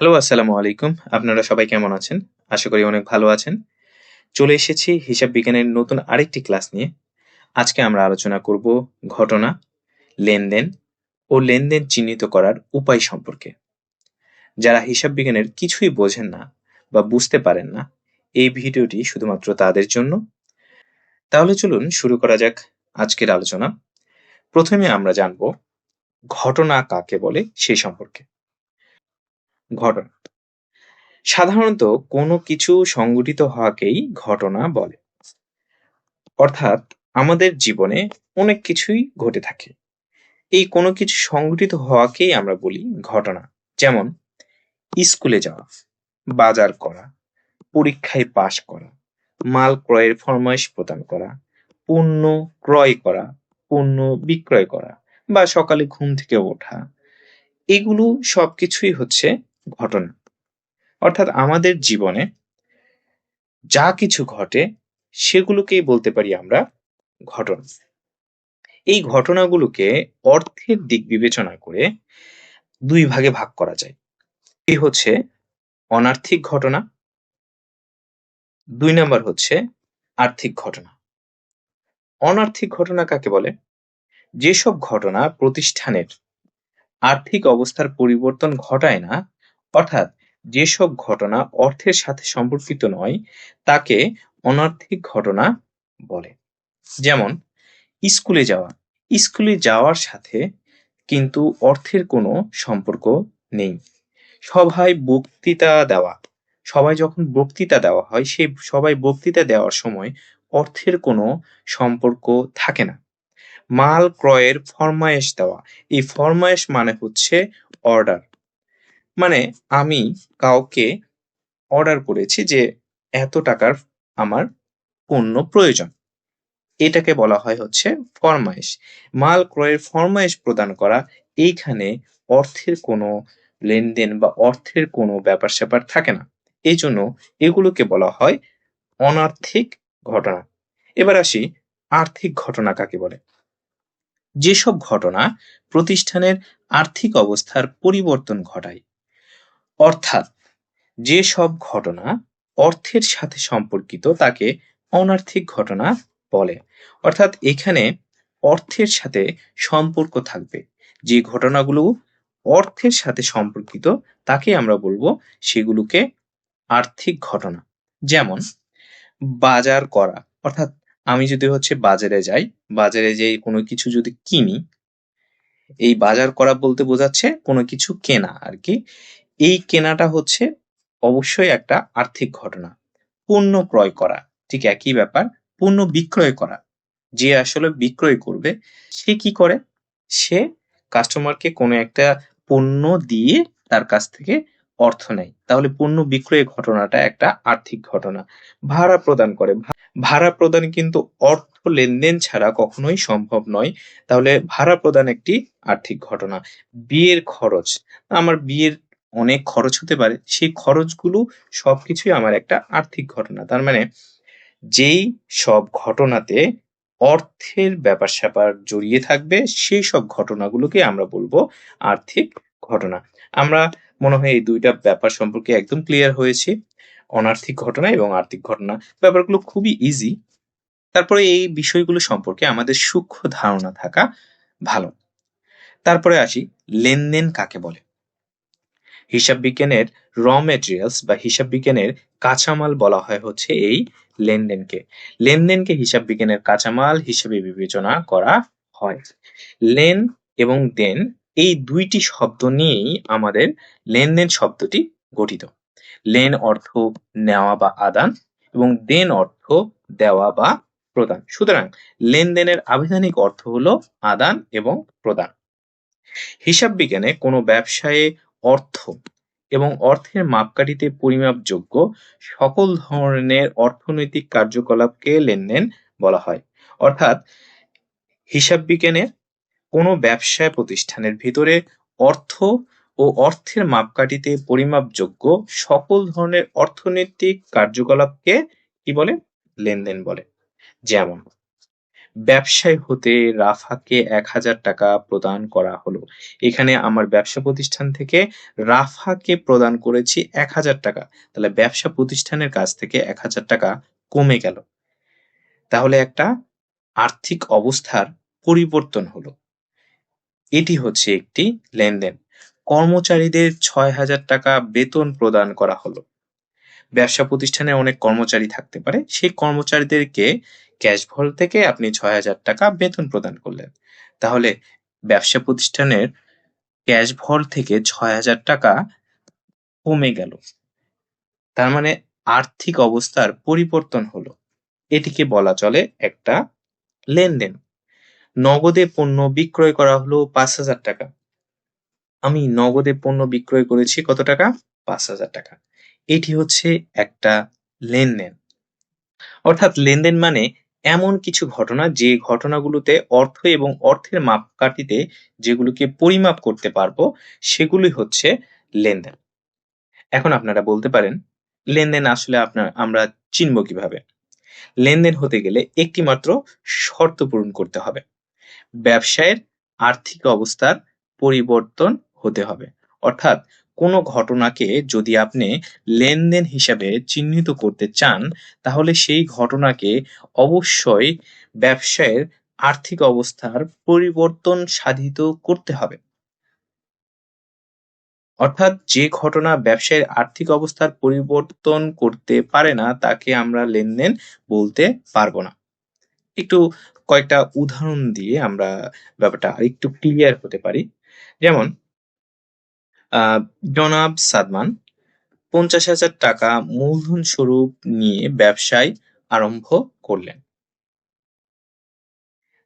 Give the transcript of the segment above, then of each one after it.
Hello, আসসালামু আলাইকুম। আপনারা সবাই কেমন আছেন? আশা করি অনেক ভালো আছেন। চলে এসেছি হিসাব বিজ্ঞানের নতুন আরেকটি ক্লাস নিয়ে। আজকে আমরা আলোচনা করব ঘটনা, লেনদেন ও লেনদেন চিহ্নিত করার উপায় সম্পর্কে। যারা হিসাব বিজ্ঞানের কিছুই বোঝেন না বা বুঝতে পারেন না, এই ভিডিওটি শুধুমাত্র তাদের জন্য। তাহলে চলুন শুরু করা যাক আজকের আলোচনা। প্রথমে আমরা জানব, ঘটনা কাকে বলে সেই সম্পর্কে। ঘটনা। সাধারণত কোনো কিছু সংঘটিত হওয়াকেই ঘটনা বলে। অর্থাৎ আমাদের জীবনে অনেক কিছুই ঘটে থাকে। এই কোনো কিছু সংঘটিত হওয়াকেই আমরা বলি ঘটনা। যেমন, স্কুলে যাওয়া, বাজার করা, পরীক্ষায় পাশ করা, মাল ক্রয়ের ফরমাইশ প্রদান করা, পণ্য ক্রয় করা, পণ্য বিক্রয় করা বা সকালে ঘুম থেকে ওঠা, এগুলো সবকিছুই হচ্ছে ঘটনা। অর্থাৎ আমাদের জীবনে যা কিছু ঘটে, সেগুলোকেই বলতে পারি আমরা ঘটনা। এই ঘটনাগুলোকে অর্থের দিক বিবেচনা করে দুই ভাগে ভাগ করা যায়। হচ্ছে অনার্থিক ঘটনা, দুই নাম্বার হচ্ছে আর্থিক ঘটনা। অনার্থিক ঘটনা কাকে বলে? যেসব ঘটনা প্রতিষ্ঠানের আর্থিক অবস্থার পরিবর্তন ঘটায় না অর্থাৎ যেসব ঘটনা অর্থের সাথে সম্পর্কিত নয়, তাকে অনার্থিক ঘটনা বলে। যেমন, স্কুলে যাওয়া। স্কুলে যাওয়ার সাথে কিন্তু অর্থের কোনো সম্পর্ক নেই। সবাই বক্তৃতা দেওয়া। সবাই যখন বক্তৃতা দেওয়া হয় সেই সবাই বক্তৃতা দেওয়ার সময় অর্থের কোনো সম্পর্ক থাকে না। মাল ক্রয়ের ফরমায়েশ দেওয়া। এই ফরমায়েশ মানে হচ্ছে অর্ডার। মানে আমি কাউকে অর্ডার করেছি যে এত টাকার আমার পণ্য প্রয়োজন। এটাকে বলা হয় হচ্ছে ফরমায়েশ। মাল ক্রয়ের ফরমায়েশ প্রদান করা, এইখানে অর্থের কোনো লেনদেন বা অর্থের কোনো ব্যাপার স্যাপার থাকে না। এই জন্য এগুলোকে বলা হয় অনার্থিক ঘটনা। এবার আসি আর্থিক ঘটনা কাকে বলে? যেসব ঘটনা প্রতিষ্ঠানের আর্থিক অবস্থার পরিবর্তন ঘটায় অর্থাৎ যেসব ঘটনা অর্থের সাথে সম্পর্কিত তাকে অনার্থিক ঘটনা বলে। অর্থাৎ এখানে অর্থের সাথে সম্পর্ক থাকবে। যে ঘটনাগুলো অর্থের সাথে সম্পর্কিত তাকে আমরা বলব সেগুলোকে আর্থিক ঘটনা। যেমন বাজার করা। অর্থাৎ আমি যদি হচ্ছে বাজারে যাই, বাজারে যেয়ে কোনো কিছু যদি কিনি, এই বাজার করা বলতে বোঝাচ্ছে কোনো কিছু কেনা আর কি এই কেনাটা হচ্ছে অবশ্যই একটা আর্থিক ঘটনা। পণ্য ক্রয় করা, ঠিক একই ব্যাপার, পণ্য বিক্রয় করা। যে আসলে বিক্রয় করবে, সে কি করে? সে কাস্টমারকে কোনো একটা পণ্য দিয়ে তার কাছ থেকে অর্থ নেয়। তাহলে পণ্য বিক্রয় ঘটনাটা একটা আর্থিক ঘটনা। ভাড়া প্রদান করে। ভাড়া প্রদান কিন্তু অর্থ লেনদেন ছাড়া কখনোই সম্ভব নয়। তাহলে ভাড়া প্রদান একটি আর্থিক ঘটনা। বিয়ের খরচ। আমার বিয়ের অনেক খরচ হতে পারে, সেই খরচগুলো সবকিছুই আমার একটা আর্থিক ঘটনা। তার মানে যেই সব ঘটনাতে অর্থের ব্যাপার স্যাপার জড়িয়ে থাকবে, সেই সব ঘটনাগুলোকে আমরা বলব আর্থিক ঘটনা। আমরা মনে হয় এই দুইটা ব্যাপার সম্পর্কে একদম ক্লিয়ার হয়েছি, অনার্থিক ঘটনা এবং আর্থিক ঘটনা। ব্যাপারগুলো খুবই ইজি তারপরে এই বিষয়গুলো সম্পর্কে আমাদের সূক্ষ্ম ধারণা থাকা ভালো। তারপরে আসি, লেনদেন কাকে বলে? হিসাব বিজ্ঞানের র মেটেরিয়ালস বা হিসাব বিজ্ঞানের কাঁচামাল বলা হয় হচ্ছে এই লেনদেনকে। লেনদেনকে হিসাব বিজ্ঞানের কাঁচামাল হিসেবে বিবেচনা করা হয়। লেন এবং দেন এই দুইটি শব্দ নিয়েই আমাদের লেনদেন শব্দটি গঠিত। লেন অর্থ নেওয়া বা আদান এবং দেন অর্থ দেওয়া বা প্রদান। সুতরাং লেনদেনের আবিধানিক অর্থ হলো আদান এবং প্রদান। হিসাব বিজ্ঞানে কোনো ব্যবসায়ে অর্থ এবং অর্থের মাপকাঠিতে পরিমাপযোগ্য সকল ধরনের অর্থনৈতিক কার্যকলাপকে লেনদেন বলা হয়। অর্থাৎ হিসাব বিজ্ঞানের কোনো ব্যবসায় প্রতিষ্ঠানের ভিতরে অর্থ ও অর্থের মাপকাঠিতে পরিমাপযোগ্য সকল ধরনের অর্থনৈতিক কার্যকলাপকে কি বলে? লেনদেন বলে। যেমন ব্যবসায় হতে রাফাকে এক হাজার টাকা প্রদান করা হলো। এখানে আমার ব্যবসা প্রতিষ্ঠান থেকে রাফাকে প্রদান করেছি এক হাজার টাকা। তাহলে ব্যবসা প্রতিষ্ঠানের কাছ থেকে এক হাজার টাকা কমে গেল। তাহলে একটা আর্থিক অবস্থার পরিবর্তন হলো। এটি হচ্ছে একটি লেনদেন। কর্মচারীদের ছয় হাজার টাকা বেতন প্রদান করা হলো। ব্যবসা প্রতিষ্ঠানে অনেক কর্মচারী থাকতে পারে। সেই কর্মচারীদেরকে ক্যাশ ভল থেকে আপনি ছয় হাজার টাকা বেতন প্রদান করলেন। তাহলে ব্যবসা প্রতিষ্ঠানের ক্যাশ ভল থেকে ছয় হাজার টাকা কমে গেল। তার মানে আর্থিক অবস্থার পরিবর্তন হলো। এটিকে বলা চলে একটা লেনদেন। নগদে পণ্য বিক্রয় করা হলো পাঁচ হাজার টাকা। আমি নগদে পণ্য বিক্রয় করেছি কত টাকা? পাঁচ হাজার টাকা। এটি হচ্ছে একটা লেনদেন। অর্থাৎ লেনদেন মানে এমন কিছু ঘটনা যে ঘটনাগুলোতে অর্থ এবং অর্থের মাপকাঠিতে যেগুলোকে পরিমাপ করতে পারব, সেগুলি হচ্ছে লেনদেন। এখন আপনারা বলতে পারেন, লেনদেন আসলে আপনার, আমরা চিনব কীভাবে? লেনদেন হতে গেলে একটি মাত্র শর্ত পূরণ করতে হবে। ব্যবসায়ের আর্থিক অবস্থার পরিবর্তন হতে হবে। অর্থাৎ কোনো ঘটনাকে যদি আপনি লেনদেন হিসাবে চিহ্নিত করতে চান, তাহলে সেই ঘটনাকে অবশ্যই ব্যবসায়ের আর্থিক অবস্থার পরিবর্তন সাধিত করতে হবে। অর্থাৎ যে ঘটনা ব্যবসায়ের আর্থিক অবস্থার পরিবর্তন করতে পারে না, তাকে আমরা লেনদেন বলতে পারব না। একটু কয়েকটা উদাহরণ দিয়ে আমরা ব্যাপারটা আরেকটু ক্লিয়ার হতে পারি। যেমন জনাব সাদমান, পঞ্চাশ হাজার টাকা মূলধন স্বরূপ নিয়ে ব্যবসায় আরম্ভ করলেন।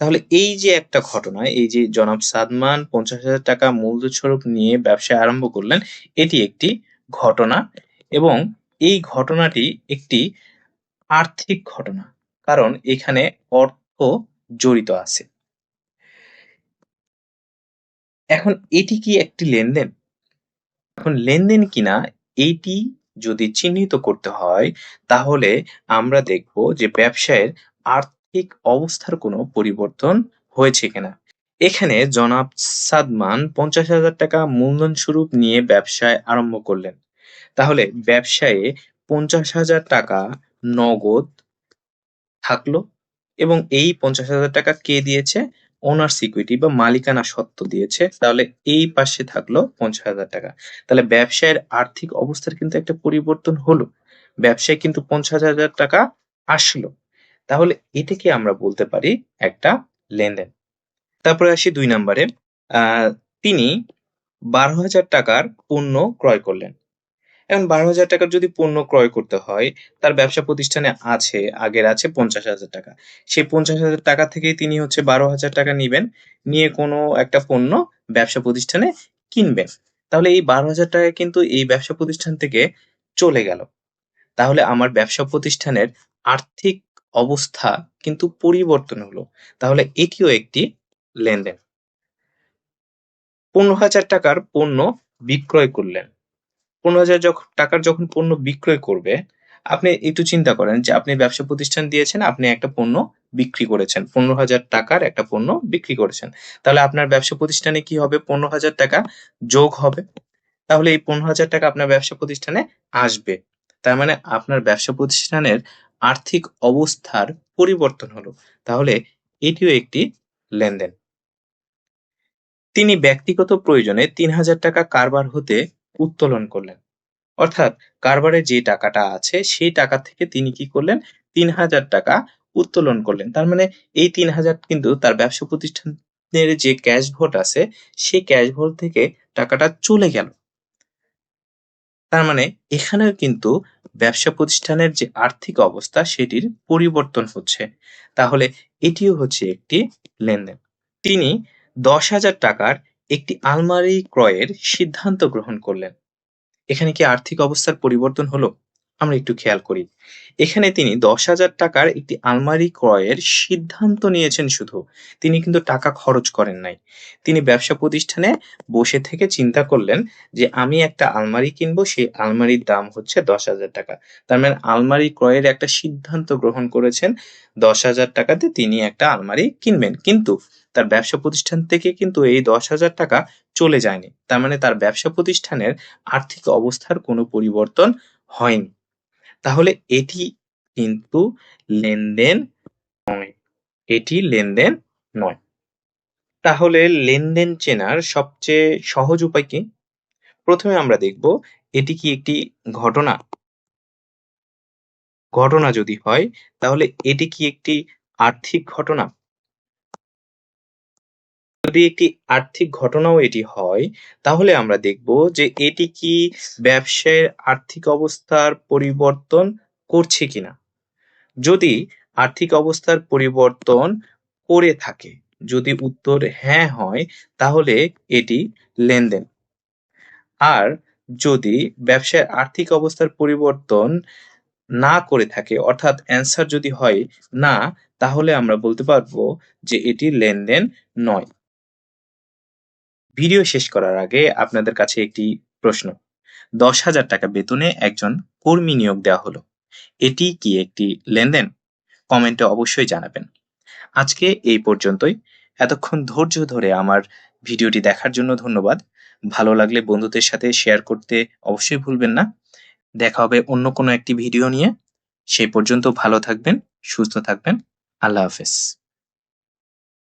তাহলে এই যে একটা ঘটনা, এই যে জনাব সাদমান পঞ্চাশ হাজার টাকা মূলধন স্বরূপ নিয়ে ব্যবসা আরম্ভ করলেন, এটি একটি ঘটনা এবং এই ঘটনাটি একটি আর্থিক ঘটনা, কারণ এখানে অর্থ জড়িত আছে। এখন এটি কি একটি লেনদেন? এখন লেনদেন কিনা এইটি যদি চিহ্নিত করতে হয়, তাহলে আমরা দেখব যে ব্যবসায়ের আর্থিক অবস্থার কোনো পরিবর্তন হয়েছে কিনা। এখানে জনাব সাদমান পঞ্চাশ হাজার টাকা মূলধন স্বরূপ নিয়ে ব্যবসায় আরম্ভ করলেন। তাহলে ব্যবসায়ে পঞ্চাশ হাজার টাকা নগদ থাকল এবং এই পঞ্চাশ হাজার টাকা কে দিয়েছে? ওনার সিকিউরিটি বা মালিকানা সত্ত্ব দিয়েছে, তাহলে এই পাশে থাকল পঞ্চাশ হাজার টাকা। তাহলে ব্যবসায়ের আর্থিক অবস্থার কিন্তু একটা পরিবর্তন হলো। ব্যবসায় কিন্তু পঞ্চাশ হাজার টাকা আসলো। তাহলে এটাকে আমরা বলতে পারি একটা লেনদেন। তারপরে আসি দুই নম্বরে। তিনি বারো হাজার টাকার পণ্য ক্রয় করলেন। এখন বারো হাজার টাকার যদি পণ্য ক্রয় করতে হয়, তার ব্যবসা প্রতিষ্ঠানে আছে, আগের আছে পঞ্চাশ হাজার টাকা। সেই পঞ্চাশ হাজার টাকা থেকেই তিনি হচ্ছে বারো হাজার টাকা নিবেন, নিয়ে কোনো একটা পণ্য ব্যবসা প্রতিষ্ঠানে কিনবেন। তাহলে এই বারো হাজার টাকা কিন্তু এই ব্যবসা প্রতিষ্ঠান থেকে চলে গেল। তাহলে আমার ব্যবসা প্রতিষ্ঠানের আর্থিক অবস্থা কিন্তু পরিবর্তন হলো। তাহলে এটিও একটি লেনদেন। পনেরো হাজার টাকার পণ্য বিক্রয় করলেন। পনেরো হাজার টাকার যখন পণ্য বিক্রয় করবে, আপনি একটু চিন্তা করেন যে আপনি ব্যবসা প্রতিষ্ঠান দিয়েছেন, আপনি একটা পণ্য বিক্রি করেছেন। পনেরো হাজার টাকার একটা পণ্য বিক্রি করেছেন। তাহলে আপনার ব্যবসা প্রতিষ্ঠানে কি হবে? পনেরো হাজার টাকা যোগ হবে। তাহলে এই পনেরো হাজার টাকা আপনার ব্যবসা প্রতিষ্ঠানে আসবে। তার মানে আপনার ব্যবসা প্রতিষ্ঠানের আর্থিক অবস্থার পরিবর্তন হলো। তাহলে এটিও একটি লেনদেন। তিনি ব্যক্তিগত প্রয়োজনে তিন হাজার টাকা কারবার হতে উত্তোলন করলেন। অর্থাৎ কারবারে যে টাকাটা আছে, সেই টাকা থেকে তিনি কি করলেন? তিন হাজার টাকা উত্তোলন করলেন। তার মানে এই তিন হাজার কিন্তু তার ব্যবসা প্রতিষ্ঠানের যে ক্যাশ ভোট আছে, সেই ক্যাশ ভোট থেকে টাকাটা চলে গেল। তার মানে এখানেও কিন্তু ব্যবসা প্রতিষ্ঠানের যে আর্থিক অবস্থা, সেটির পরিবর্তন হচ্ছে। তাহলে এটিও হচ্ছে একটি লেনদেন। তিনি দশ হাজার টাকার একটি আলমারি ক্রয়ের সিদ্ধান্ত গ্রহণ করলেন। এখানে কি আর্থিক অবস্থার পরিবর্তন হলো? আমরা একটু খেয়াল করি। এখানে তিনি দশ হাজার টাকার একটি আলমারি ক্রয়ের সিদ্ধান্ত নিয়েছেন শুধু। তিনি কিন্তু টাকা খরচ করেন নাই। তিনি ব্যবসা প্রতিষ্ঠানে বসে থেকে চিন্তা করলেন যে, আমি একটা আলমারি কিনবো, সেই আলমারির দাম হচ্ছে দশ হাজার টাকা। তার মানে আলমারি ক্রয়ের একটা সিদ্ধান্ত গ্রহণ করেছেন। দশ হাজার টাকাতে তিনি একটা আলমারি কিনবেন। কিন্তু তার ব্যবসা প্রতিষ্ঠান থেকে কিন্তু এই দশ হাজার টাকা চলে যায়নি। তার মানে তার ব্যবসা প্রতিষ্ঠানের আর্থিক অবস্থার কোনো পরিবর্তন হয়নি। তাহলে এটি কিন্তু লেনদেন নয়। এটি লেনদেন নয়। তাহলে লেনদেন চেনার সবচেয়ে সহজ উপায় কি? প্রথমে আমরা দেখব এটি কি একটি ঘটনা। ঘটনা যদি হয়, তাহলে এটি কি একটি আর্থিক ঘটনা? যদি একটি আর্থিক ঘটনাও এটি হয়, তাহলে আমরা দেখব যে এটি কি ব্যবসায়ের আর্থিক অবস্থার পরিবর্তন করছে কিনা। যদি আর্থিক অবস্থার পরিবর্তন করে থাকে, যদি উত্তর হ্যাঁ হয়, তাহলে এটি লেনদেন। আর যদি ব্যবসায় আর্থিক অবস্থার পরিবর্তন না করে থাকে, অর্থাৎ অ্যান্সার যদি হয় না, তাহলে আমরা বলতে পারব যে এটি লেনদেন নয়। ভিডিও শেষ করার আগে আপনাদের কাছে একটি প্রশ্ন। দশ হাজার টাকা বেতনে একজন কর্মী নিয়োগ দেওয়া হলো। এটি কি একটি লেনদেন? কমেন্টে অবশ্যই জানাবেন। আজকে এই পর্যন্তই। এতক্ষণ ধৈর্য ধরে আমার ভিডিওটি দেখার জন্য ধন্যবাদ। ভালো লাগলে বন্ধুদের সাথে শেয়ার করতে অবশ্যই ভুলবেন না। দেখা হবে অন্য কোনো একটি ভিডিও নিয়ে। সেই পর্যন্ত ভালো থাকবেন, সুস্থ থাকবেন। আল্লাহ হাফেজ।